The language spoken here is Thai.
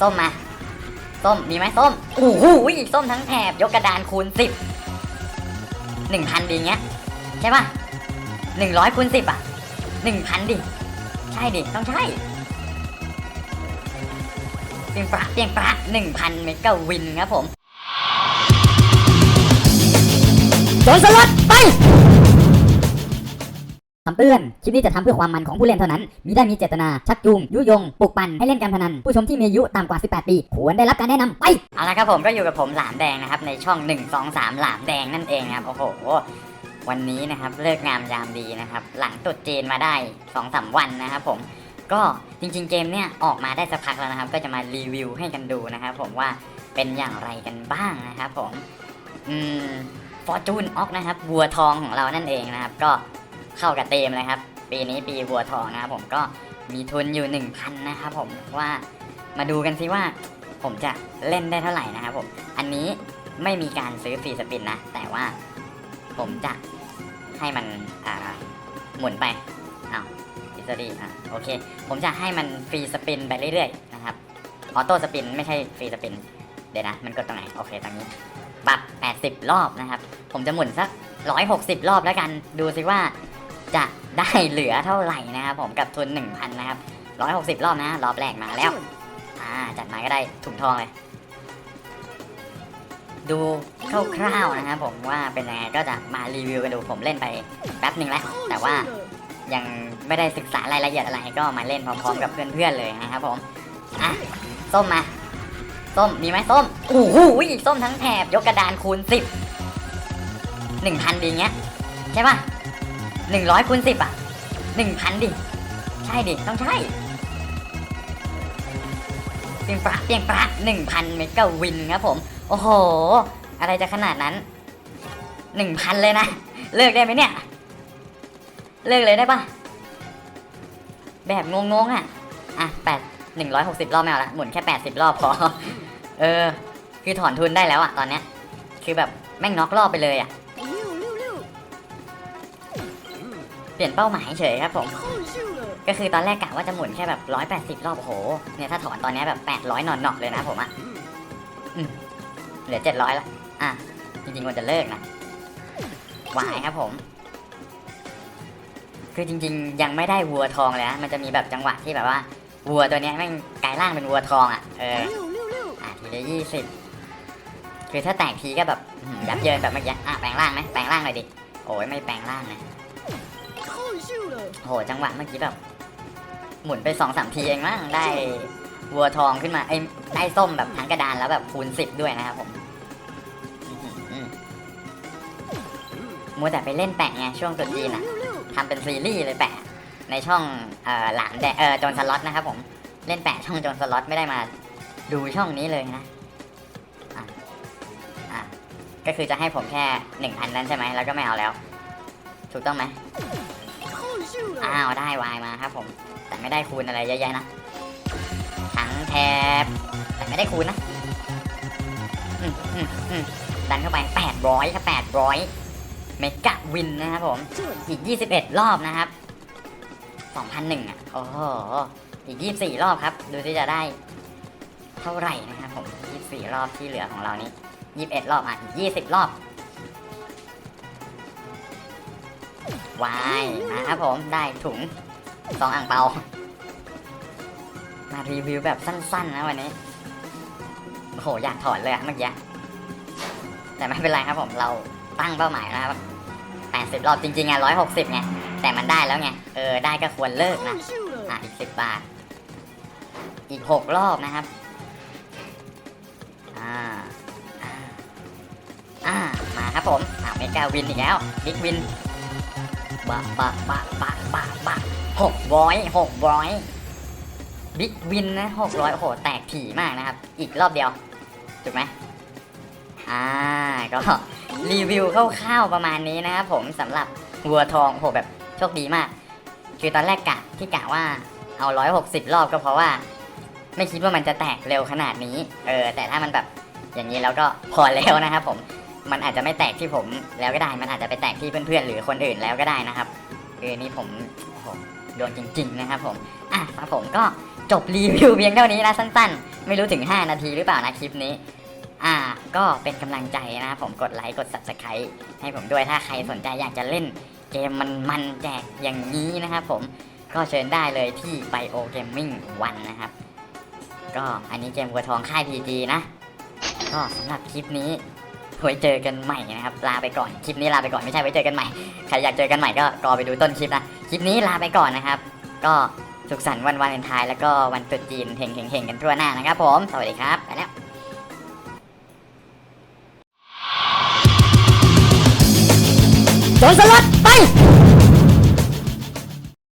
ส้มมา ส้ม มีไหมส้มโอ้โหส้มทั้งแถบยกกระดานคูณสิบหนึ่งพันดีเงี้ย ใช่ป่ะหนึ่งร้อยคูณสิบอะหนึ่งพันดิ ใช่ดิ ต้องใช่เปียงปะเปียงปะหนึ่งพันเมกะวินครับผมโดนสลัดไปำเตือน คลิปนี้จะทำเพื่อความมันของผู้เล่นเท่านั้นมิได้มีเจตนา ชักจูง ยุยง ปลุกปั่นให้เล่นการพนัน ผู้ชมที่มีอายุต่ำกว่า 18 ปี ควรได้รับการแนะนำไป เอาละครับผมก็อยู่กับผมหลามแดงนะครับ ในช่อง 1 2 3 หลามแดงนั่นเองนะครับ โอ้โห วันนี้นะครับเลิกงามยามดีนะครับ หลังตุดจีนมาได้2อสวันนะครับผม ก็จริง ๆ เกมเนี่ยออกมาได้สักพักแล้วนะครับ ก็จะมารีวิวให้กันดูนะครับผมว่าเป็นอย่างไรกันบ้างนะครับผม อืมฟอร์จูนออกนะครับวัวทองของเรานั่นเองนะครับ ก็ เข้ากับเต็มเลยครับ ปีนี้ปีวัวทองนะครับผมก็มีทุนอยู่ 1,000นะครับผมว่ามาดูกันซิว่า ผมจะเล่นได้เท่าไหร่นะครับผม อันนี้ไม่มีการซื้อฟรีสปินนะ แต่ว่าผมจะให้มันหมุนไปอ้าวฟิสดีอะโอเค ผมจะให้มันฟรีสปินไปเรื่อยๆนะครับออโต้สปินไม่ใช่ฟรีสปิน เดี๋ยวนะ มันกดตรงไหน โอเคตรงนี้ปรับ 80 รอบนะครับ ผมจะหมุนสัก 160 รอบแล้วกัน ดูสิว่า จะได้เหลือเท่าไหร่นะครับผมกับทุน 1,000 นะครับ 160 รอบนะรอบแรกมาแล้ว อ่า จัดมาก็ได้ถุงทองเลย ดูคร่าวๆนะครับผมว่าเป็นยังไงก็จะมารีวิวกันดูผมเล่นไปแป๊บหนึ่งแล้ว แต่ว่ายังไม่ได้ศึกษารายละเอียดอะไรก็มาเล่นพร้อมๆกับเพื่อนๆเลยนะครับผมอะส้มมา ส้มมีไหมส้มโอ้โหส้มทั้งแถบยกกระดานคูณสิบหนึ่งพันดีเงี้ย ใช่ป่ะ หนึ่งร้อยคูณสิบอะหนึ่งพันดิ ใช่ดิ ต้องใช่เปียงปะเปียงปะหนึ่งพันเมกะวินครับผม โอ้โห อะไรจะขนาดนั้นหนึ่งพันเลยนะ เลิกได้ไหมเนี่ย เลิกเลยได้ปะแบบงงๆอะ อะแปดหนึ่งร้อยหกสิบรอบไม่เอาละหมุนแค่แปดสิบรอบพอ เออ คือถอนทุนได้แล้วอะตอนเนี้ย คือแบบแม่งน็อกรอบไปเลยอะ ปลี่ยนเป้าหมายเฉยครับผม ก็คือตอนแรกกะว่าจะหมุนแค่แบบร้อยแปดสิบรอบโอ้โห เนี่ยถ้าถอนตอนเนี้ยแบบแปดร้อยนอนนอกเลยนะผมอะอืมเหลือเจ็ดร้อยละ อะ จริงๆควรจะเลิกนะวายครับผม คือจริง ๆ ยังไม่ได้วัวทองเลยนะ มันจะมีแบบจังหวะที่แบบว่า วัวตัวเนี้ยแม่งกลายร่างเป็นวัวทองอะ เออ อะทีละยี่สิบคือถ้าแตกทีก็แบบอื้อหือยับเยินแบบเมื่อกี้ อะแปลงร่างไหมแปลงร่างหน่อยดิ โอ้ยไม่แปลงร่างนะ โหจังหวะเมื่อกี้แบบ หมุนไปสองสามทีเองมั้งได้วัวทองขึ้นมาไอ้ยได้ส้มแบบทั้งกระดานแล้วแบบคูณสิบด้วยนะครับผมอื้อหือมัวแต่ไปเล่นแปะไงช่วงตรุษจีนอะทำเป็นซีรีส์เลยแปะ ในช่องเอ่อหลามแดงเออโจนสล็อตนะครับผมเล่นแปะช่องโจนสล็อตไม่ได้มา ดูช่องนี้เลยนะอะอะก็คือจะให้ผมแค่หนึ่งพันนั้นใช่ไหมแล้วก็ไม่เอาแล้ว ถูกต้องไหม อ้าวได้วายมาครับผม แต่ไม่ได้คูณอะไรเยอะแยะนะทั้งแถบแต่ไม่ได้คูณนะดันเข้าไปแปดร้อยครับแปดร้อยเมกะวินนะครับผม อีกยี่สิบเอ็ดรอบนะครับสองพันหนึ่งอะ โอ้โห อีกยี่สี่รอบครับ ดูที่จะได้ เท่าไหร่นะครับผมยี่สี่รอบที่เหลือของเรานี้ยี่สิบเอ็ดรอบอะอีกยี่สิบรอบ วายมาครับผมได้ถุงสองอ่างเปา มารีวิวแบบสั้นๆนะวันนี้ โอ้โห อยากถอนเลยอะเมื่อกี้ แต่ไม่เป็นไรครับผมเราตั้งเป้าหมายนะครับ80รอบจริงๆอะ160ไง แต่มันได้แล้วไง เออ ได้ก็ควรเลิกนะ อะ อีก10บาท อีก6รอบนะครับ อ่า อ่า อ่า มาครับผมอ่าเมกาวินอีกแล้วบิ๊กวิน บะบะบะบะบะบะหกร้อยหกร้อยบิ๊กวินนะหกร้อยโอ้โหแตกถี่มากนะครับ อีกรอบเดียวถูกไหมอ่าก็รีวิวคร่าวๆประมาณนี้นะครับผมสำหรับวัวทองโอ้โหแบบโชคดีมาก คือตอนแรกกะที่กะว่าเอาร้อยหกสิบรอบก็เพราะว่า ไม่คิดว่ามันจะแตกเร็วขนาดนี้ เออ แต่ถ้ามันแบบอย่างนี้แล้วก็พอแล้วนะครับผม มันอาจจะไม่แตกที่ผมแล้วก็ได้ มันอาจจะไปแตกที่เพื่อนๆหรือคนอื่นแล้วก็ได้นะครับคือนี่ผมโอ้โดนจริง ๆ นะครับผมอะครับผมก็จบรีวิวเพียงเท่านี้นะสั้น ๆ ไม่รู้ถึง 5 นาทีหรือเปล่านะคลิปนี้ อ่า ก็เป็นกำลังใจนะครับผมกดไลค์กด subscribe ให้ผมด้วยถ้าใครสนใจอยากจะเล่นเกมมันมันแจกอย่างนี้นะครับผมก็เชิญได้เลยที่ Bio Gaming 1นะครับ ก็อันนี้เกมกัวทองค่าย PG นะ ก็สำหรับคลิปนี้ ไว้เจอกันใหม่นะครับ ลาไปก่อน คลิปนี้ลาไปก่อนไม่ใช่ไว้เจอกันใหม่ ใครอยากเจอกันใหม่ก็รอไปดูต้นคลิปนะ คลิปนี้ลาไปก่อนนะครับ ก็สุขสันต์วันวาเลนไทน์แล้วก็วันตรุษจีนเฮงๆๆกันทั่วหน้านะครับผม สวัสดีครับ ไปแล้วโดนสลัดไป